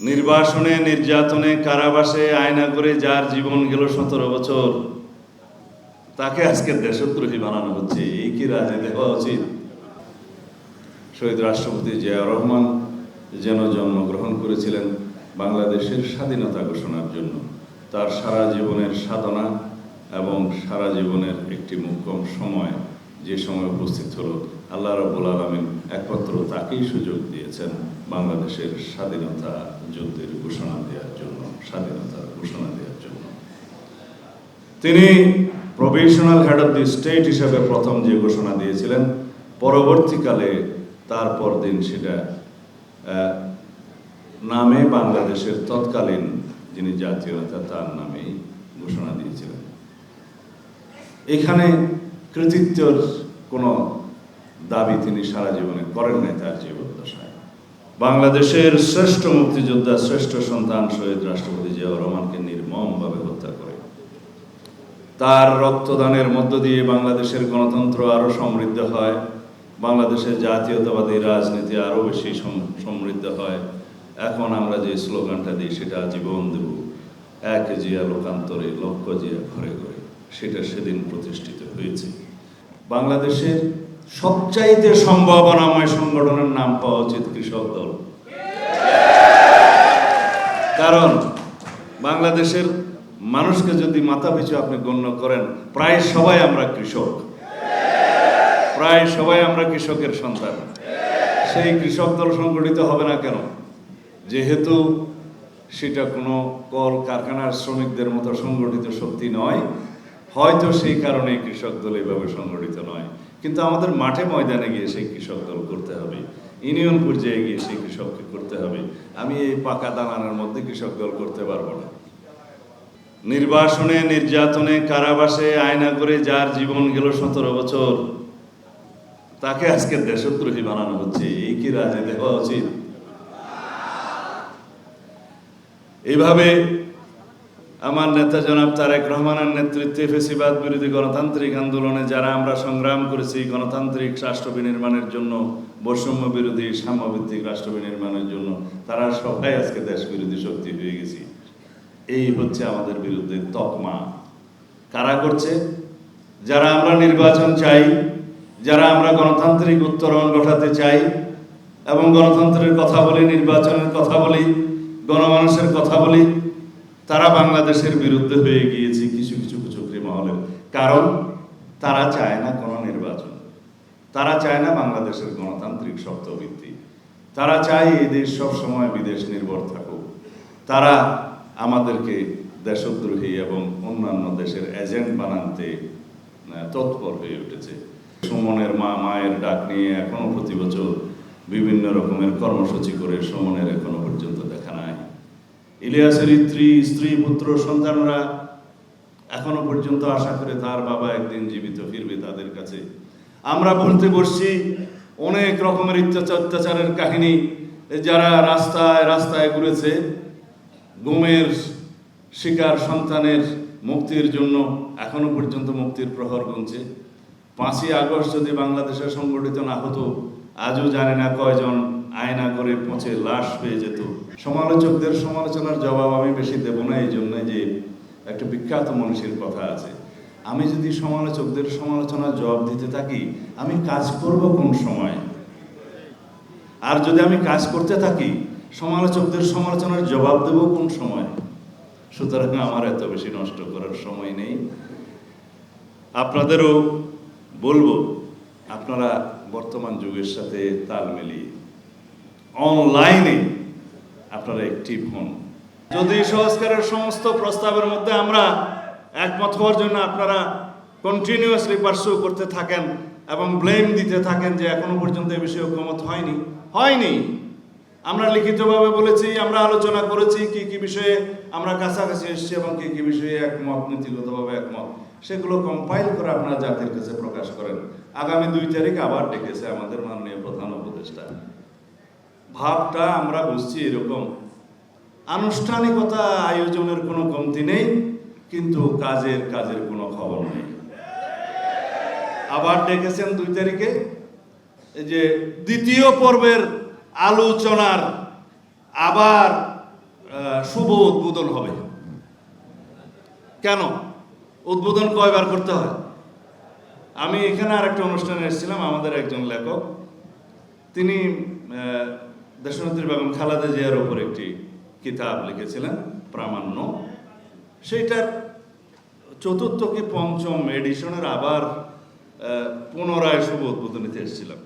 নির্বাসনে, নির্যাতনে, কারাবাসে আয়না করে যার জীবন গেল সতেরো বছর, তাকে আজকে দেশদ্রোহী বানানো হচ্ছে। এই কি রাজে দেওয়া উচিত? শহীদ রাষ্ট্রপতি জিয়াউর রহমান যেন জন্মগ্রহণ করেছিলেন বাংলাদেশের স্বাধীনতা ঘোষণার জন্য। তার সারা জীবনের সাধনা এবং সারা জীবনের একটি মুখ্যম সময় যে সময় উপস্থিত হলো আল্লাহ রাবুল আলমিন একমাত্র তাকেই সুযোগ দিয়েছেন বাংলাদেশের স্বাধীনতা যুদ্ধের ঘোষণা দেওয়ার জন্য, স্বাধীনতার ঘোষণা দেওয়ার জন্য। তিনি provisional head of the state হিসেবে প্রথম যে ঘোষণা দিয়েছিলেন, পরবর্তীকালে তারপর দিন সেটা নামে বাংলাদেশের তৎকালীন যিনি জাতীয় নেতা, তার নামেই ঘোষণা দিয়েছিলেন। এখানে কৃতিত্বর কোনো দাবি তিনি সারা জীবনে করেন নাই তার জীবদ্দশায়। বাংলাদেশের শ্রেষ্ঠ মুক্তিযোদ্ধা, শ্রেষ্ঠ সন্তান শহীদ রাষ্ট্রপতি জিয়াউর রহমানকে নির্মমভাবে হত্যা করে। তার রক্তদানের মধ্য দিয়ে বাংলাদেশের গণতন্ত্র আরও সমৃদ্ধ হয়, বাংলাদেশের জাতীয়তাবাদী রাজনীতি আরও বেশি সমৃদ্ধ হয়। এখন আমরা যে স্লোগানটা দিই, সেটা জীবন দেব, এক জিয়া লোকান্তরে, লক্ষ জিয়া ঘরে ঘরে। সেটা সেদিন প্রতিষ্ঠিত হয়েছে। বাংলাদেশের সবচাইতে সম্ভাবনাময় সংগঠনের নাম পাওয়া উচিত কৃষক দল। কারণ বাংলাদেশের মানুষকে যদি মাথা পিছু আপনি গণ্য করেন, প্রায় সবাই আমরা কৃষক। প্রায় সবাই আমরা কৃষকের সন্তান। সেই কৃষক দল সংগঠিত হবে না কেন? যেহেতু সেটা কোনো কল কারখানার শ্রমিকদের মতো সংগঠিত শক্তি নয়, হয়তো সেই কারণে কৃষক দল এইভাবে সংগঠিত নয়। কিন্তু আমাদের মাঠে ময়দানে গিয়ে সেই কৃষক দল করতে হবে। ইউনিয়ন পর্যায়ে গিয়ে সেই কৃষককে করতে হবে। আমি এই পাকা দালানের মধ্যে কৃষক দল করতে পারব না। নির্বাসনে, নির্যাতনে, কারাবাসে আয়না করে যার জীবন গেল সতেরো বছর, তাকে আজকে দেশদ্রোহী বানানো হচ্ছে। এই কি রাজে দেওয়া উচিত? এইভাবে আমার নেতা জনাব তারেক রহমানের নেতৃত্বে ফেসিবাদ বিরোধী গণতান্ত্রিক আন্দোলনে যারা আমরা সংগ্রাম করেছি, গণতান্ত্রিক রাষ্ট্র বিনির্মাণের জন্য, বৈষম্য বিরোধী, সাম্যভিত্তিক রাষ্ট্র বিনির্মাণের জন্য, তারা সবাই আজকে দেশ বিরোধী শক্তি হয়ে গেছি। এই হচ্ছে আমাদের বিরুদ্ধে তকমা। কারা করছে? যারা আমরা নির্বাচন চাই, যারা আমরা গণতান্ত্রিক উত্তরণ ঘটাতে চাই, এবং গণতন্ত্রের কথা বলি, নির্বাচনের কথা বলি, গণমানুষের কথা বলি তারা বাংলাদেশের বিরুদ্ধে হয়ে গিয়েছে কিছু কিছু কুচক্রি মহলে। কারণ তারা চায় না কোনো নির্বাচন। তারা চায় না বাংলাদেশের গণতান্ত্রিক শর্তভিত্তি। তারা চায় এই দেশ সব সময় বিদেশ নির্ভর থাকুক। তারা আমাদেরকে দেশদ্রোহী এবং অন্যান্য দেশের এজেন্ট বানাতে তৎপর হয়ে উঠেছে। সুমনের মা, মায়ের ডাক নিয়ে এখনও প্রতি বছর বিভিন্ন রকমের কর্মসূচি করে সুমনের এখনও পর্যন্ত দেখা নাই। ইলিয়াসের স্ত্রী স্ত্রী, পুত্র, সন্তানরা এখনও পর্যন্ত আশা করে তার বাবা একদিন জীবিত ফিরবে তাদের কাছে। আমরা বলতে বসছি অনেক রকমের অত্যাচার অত্যাচারের কাহিনী, যারা রাস্তায় রাস্তায় ঘুরেছে গুমের শিকার সন্তানের মুক্তির জন্য, এখনও পর্যন্ত মুক্তির প্রহর গুনছে। পাঁচই আগস্ট যদি বাংলাদেশে সংগঠিত না হতো, আজও জানে না কয়জন আয়না করে পচে লাশ পেয়ে যেত। সমালোচকদের সমালোচনার জবাব আমি বেশি দেব না, এই জন্য যে একটা বিখ্যাত মানুষের কথা আছে। আমি যদি সমালোচকদের সমালোচনার জবাব দিতে থাকি, আমি কাজ করব কোন সময়? আর যদি আমি কাজ করতে থাকি, সমালোচকদের সমালোচনার জবাব দেব কোন সময়? সুতরাং আমার এত বেশি নষ্ট করার সময় নেই। আপনাদেরও বলব, আপনারা বর্তমান যুগের সাথে তাল মিলিয়ে অনলাইনে আপনারা অ্যাক্টিভ হন যদি সংস্কারের সমস্ত প্রস্তাবের মধ্যে আমরা একমত হওয়ার জন্য আপনারা কন্টিনিউয়াসলি পার্সু করতে থাকেন এবং ব্লেম দিতে থাকেন যে এখনও পর্যন্ত এ বিষয়ে ঐক্যমত হয়নি। হয়নি। আমরা লিখিতভাবে বলেছি, আমরা আলোচনা করেছি কি কি বিষয়ে আমরা কাছাকাছি এসেছি এবং কি কি বিষয়ে একমত, নীতিগতভাবে একমত। সেগুলো কম্পাইল করে আপনারা জাতির কাছে প্রকাশ করেন। আগামী দুই তারিখ আবার ডেকেছে আমাদের মাননীয় প্রধান উপদেষ্টা। ভাবটা আমরা বুঝছি এরকম। আনুষ্ঠানিকতা আয়োজনের কোনো কমতি নেই, কিন্তু কাজের কাজের কোনো খবর নেই। আবার ডেকেছেন দুই তারিখে যে দ্বিতীয় পর্বের আলোচনার আবার শুভ উদ্বোধন হবে। কেন? উদ্বোধন কয়বার করতে হয়? আমি এখানে আর একটা অনুষ্ঠানে এসেছিলাম, আমাদের একজন লেখক। তিনি দেশনেত্রী বেগম খালাদা জিয়ার ওপর একটি কিতাব লিখেছিলেন, প্রামাণ্য। সেইটার চতুর্থ কি পঞ্চম এডিশনের আবার পুনরায় শুভ উদ্বোধনীতে এসেছিলাম।